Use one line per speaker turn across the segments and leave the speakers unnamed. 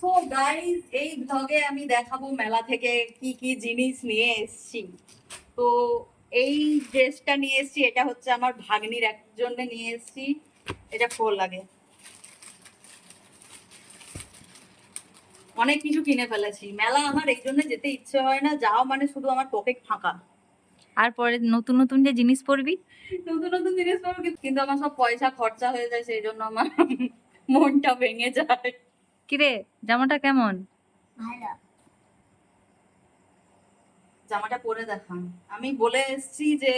So এই ব্লগে আমি দেখাবো মেলা থেকে কি কি জিনিস নিয়ে এসেছি। তো এই ড্রেসটা নিয়ে এসেছি এটা হচ্ছে আমার ভাগ্নির একজন্য নিয়ে এসেছি। এটা ফোর লাগে অনেক কিছু কিনে ফেলেছি। মেলা আমার এই জন্য যেতে ইচ্ছে হয় না যাও মানে শুধু আমার পকেট ফাঁকা।
আর পরে নতুন নতুন যে জিনিস পরবি?
নতুন নতুন জিনিস পরবি কিন্তু- কিন্তু আমার সব পয়সা খরচা হয়ে যায় সেই জন্য আমার মনটা ভেঙে যায়।
কিরে জামাটা কেমন?
ভালো।
জামাটা পরে দেখান আমি বলে এসেছি যে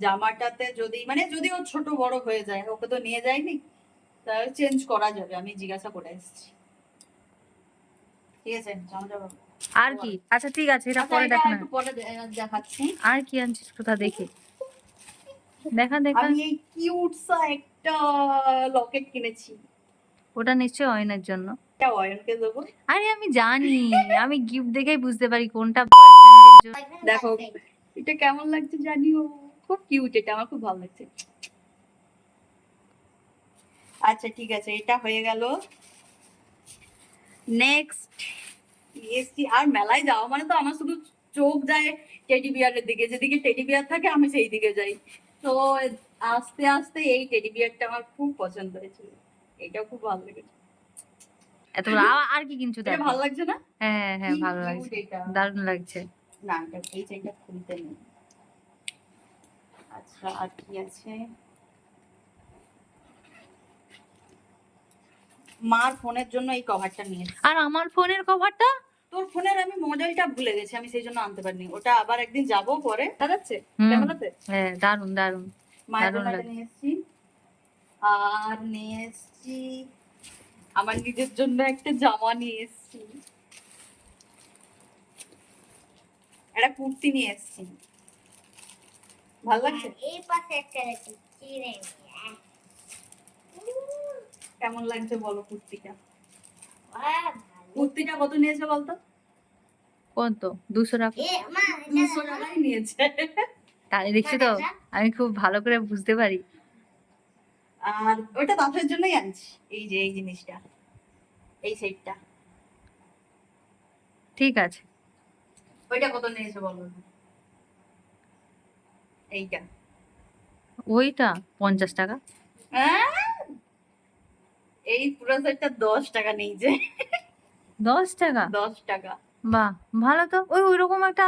জামাটাতে যদি মানে যদি ও ছোট বড় হয়ে যায় ওকে তো নিয়ে যায়নি? তাহলে চেঞ্জ করা যাবে আমি জিজ্ঞাসা করে এসেছি। ঠিক আছে জামাটা
আর কি? আচ্ছা ঠিক আছে এটা
আচ্ছা,
পরে দেখ না।
একটু পরে দেখাচ্ছি।
আর কি আনছিস কোথা দেখি? দেখা দেখা।
আমি এই কিউট সা একটা লকেট কিনেছি।
ওটা নিশ্চয়ই অয়নের জন্য। আরে আমি জানি আমি গিফট দেখেই বুঝতে পারি কোনটা বয়ফ্রেন্ডের জন্য।
দেখো এটা কেমন লাগছে জানিও? খুব কিউট এটা আমার খুব ভালো লাগছে। আচ্ছা ঠিক আছে এটা হয়ে গেল। নেক্সট এসছি আর মেলায় যাওয়া মানে তো আমার শুধু চোখ যায় টেডি বিয়ারের দিকে যেদিকে টেডি বিয়ার থাকে আমি সেই দিকে যাই। তো আস্তে আস্তে এই টেডি বিয়ারটা আমার খুব পছন্দ হয়েছিল। এটাও খুব ভালো লেগেছে।
এত আর কি কিনছো দেখো।
ভালো লাগছে না?
হ্যাঁ হ্যাঁ ভালো লাগছে। দারুণ লাগছে।
না এই চাইটা খুলতে নেই। আচ্ছা আর কি আছে? মার ফোনের জন্য এই কভারটা নিয়ে
আর আমার ফোনের কভারটা?
তোর ফোনের আমি মডেলটা ভুলে গেছি আমি সেই জন্য আনতে পারিনি। ওটা আবার একদিন যাব পরে। দাঁড়াচ্ছে। ক্যামেরাতে
হ্যাঁ দারুণ দারুণ।
মায়ের। নিয়ে এসেছি। আর নিয়ে এসেছি আমার নিজের জন্য একটা জামা নিয়ে এসেছি। একটা কুর্তি নিয়ে এসেছি। ভালো লাগছে?
এই পাশে একটা চিড়ে
কেমন লাগছে বলো কুর্তিটা?
ভালো।
কুর্তিটা কত নিয়েছে বলতো?
কত? দুশো টাকা।
দুশো টাকাই নিয়েছে।
তাই দেখছি তো আমি খুব ভালো করে বুঝতে পারি।
আর দাঁতের জন্যই আনছি। এই যে এই জিনিসটা। এই সেটটা
ঠিক আছে।
ওইটা কত নিয়েছে বলো? এইটা।
ওইটা পঞ্চাশ টাকা।
হ্যাঁ? এই পুরো সেটটা দশ টাকা নিয়েছে।
দশ টাকা?
দশ টাকা।
বাহ ভালো তো। ওই ওইরকম একটা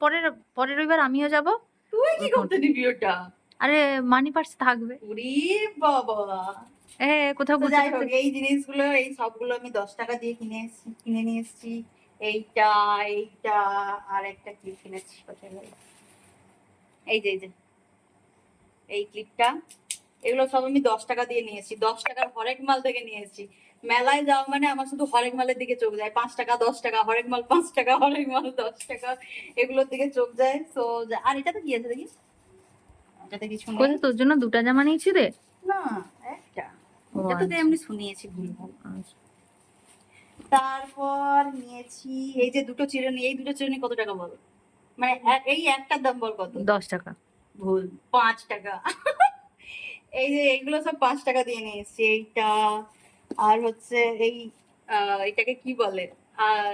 পরের পরের রবিবার আমিও যাব।
তুই কি করতে নিবি ওটা?
আরে মানি পার্স থাকবে।
উরি বাবা।
এ কোথাও
যাই হোক এই জিনিসগুলো এই সবগুলো আমি দশ টাকা দিয়ে কিনে এসেছি কিনে নিয়ে এসেছি। এইটা এইটা আর একটা ক্লিপ কিনেছি এই যে এই যে। এই ক্লিপটা এগুলো সব আমি দশ টাকা দিয়ে নিয়েছি দশ টাকার হরেক মাল থেকে নিয়ে এসেছি। মেলায় যাওয়া মানে আমার শুধু হরেক মালের দিকে চোখ যায়। পাঁচ টাকা দশ টাকা হরেক মাল পাঁচ টাকা হরেক মাল দশ টাকা এগুলোর দিকে চোখ যায়। তো আর এটা তো কি আছে দেখি? এটাতে কিছু নেই।
তোর জন্য দুটা জামা নিয়েছি রে।
না একটা। এটা তো
আচ্ছা।
এমনি শুনিয়েছি ভুল। ভালো
আচ্ছা।
তারপর নিয়েছি এই যে দুটো চিরুনি এই দুটো চিরুনি কত টাকা বল? মানে এই একটার দাম বল কত?
দশ টাকা।
ভুল পাঁচ টাকা। এই যে এইগুলো সব পাঁচ টাকা দিয়ে নিয়েছি এইটা আর হচ্ছে এই এটাকে কি বলে? আর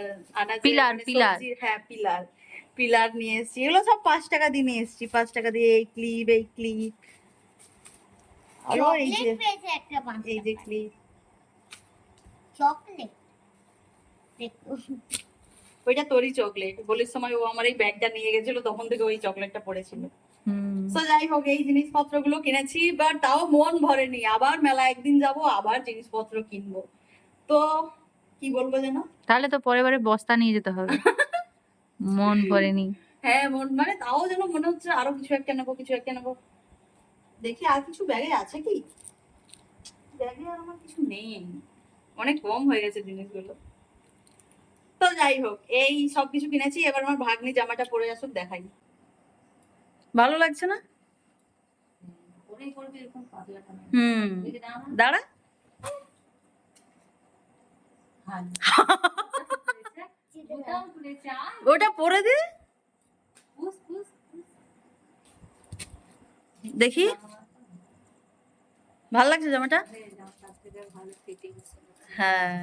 পিলার,
মানে
পিলার।
হ্যাঁ পিলার। পিলার নিয়ে এসেছি। এগুলো সব পাঁচ টাকা দিয়ে নিয়ে এসেছি। পাঁচ টাকা দিয়ে এই ক্লিপ এই ক্লিপ এই যে এই ক্লিপ
চকলেট
ওইটা তোরই চকলেট বলির সময় ও আমার এই ব্যাগটা নিয়ে গেছিল তখন থেকে ওই চকলেটটা পড়েছিল। তো যাই হোক এই জিনিসপত্রগুলো কিনেছি বাট তাও মন ভরেনি। আবার মেলা একদিন যাব আবার জিনিসপত্র কিনবো। তো কি বলব যেন?
তাহলে তো পরে বারে বস্তা নিয়ে যেতে হবে। মন ভরেনি।
হ্যাঁ মন মানে তাও যেন মনে হচ্ছে আরও কিছু একটা নেব কিছু একটা নেব। দেখি আর কিছু ব্যাগে আছে কি? ব্যাগে আর আমার কিছু নেই। অনেক কম হয়ে গেছে জিনিসগুলো। তো যাই হোক এই সব কিছু কিনেছি এবার আমার ভাগ্নি জামাটা পরে আসুক দেখাই। ভালো লাগছে না? হুম। দাঁড়া। ওটা পরে দে। দেখি। ভালো লাগছে জামাটা? হ্যাঁ।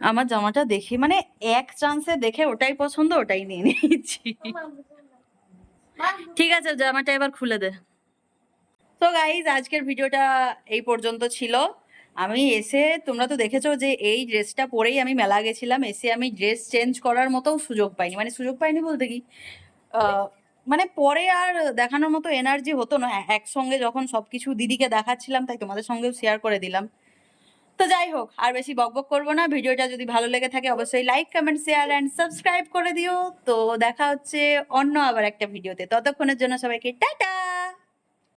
আমার জামাটা দেখি মানে এক চান্সে দেখে ওটাই পছন্দ, ওটাই নিয়ে নিয়েছি। ঠিক আছে, জামাটা এবার খুলে দে। তো গাইজ আজকের ভিডিওটা এই পর্যন্ত ছিল। আমি এসে তোমরা তো দেখেছ যে এই ড্রেসটা পরেই আমি মেলা গেছিলাম। এসে আমি ড্রেস চেঞ্জ করার মতো সুযোগ পাইনি। মানে সুযোগ পাইনি বলতে কি? মানে পরে আর দেখানোর মতো এনার্জি হতো না। একসঙ্গে যখন সবকিছু দিদিকে দেখাচ্ছিলাম তাই তোমাদের সঙ্গেও শেয়ার করে দিলাম। তো যাই হোক আর বেশি বকবক করব না। ভিডিওটা যদি ভালো লেগে থাকে অবশ্যই like comment share and subscribe করে দিও। তো দেখা হচ্ছে অন্য আবার একটা ভিডিওতে ততক্ষণের জন্য সবাইকে টাটা!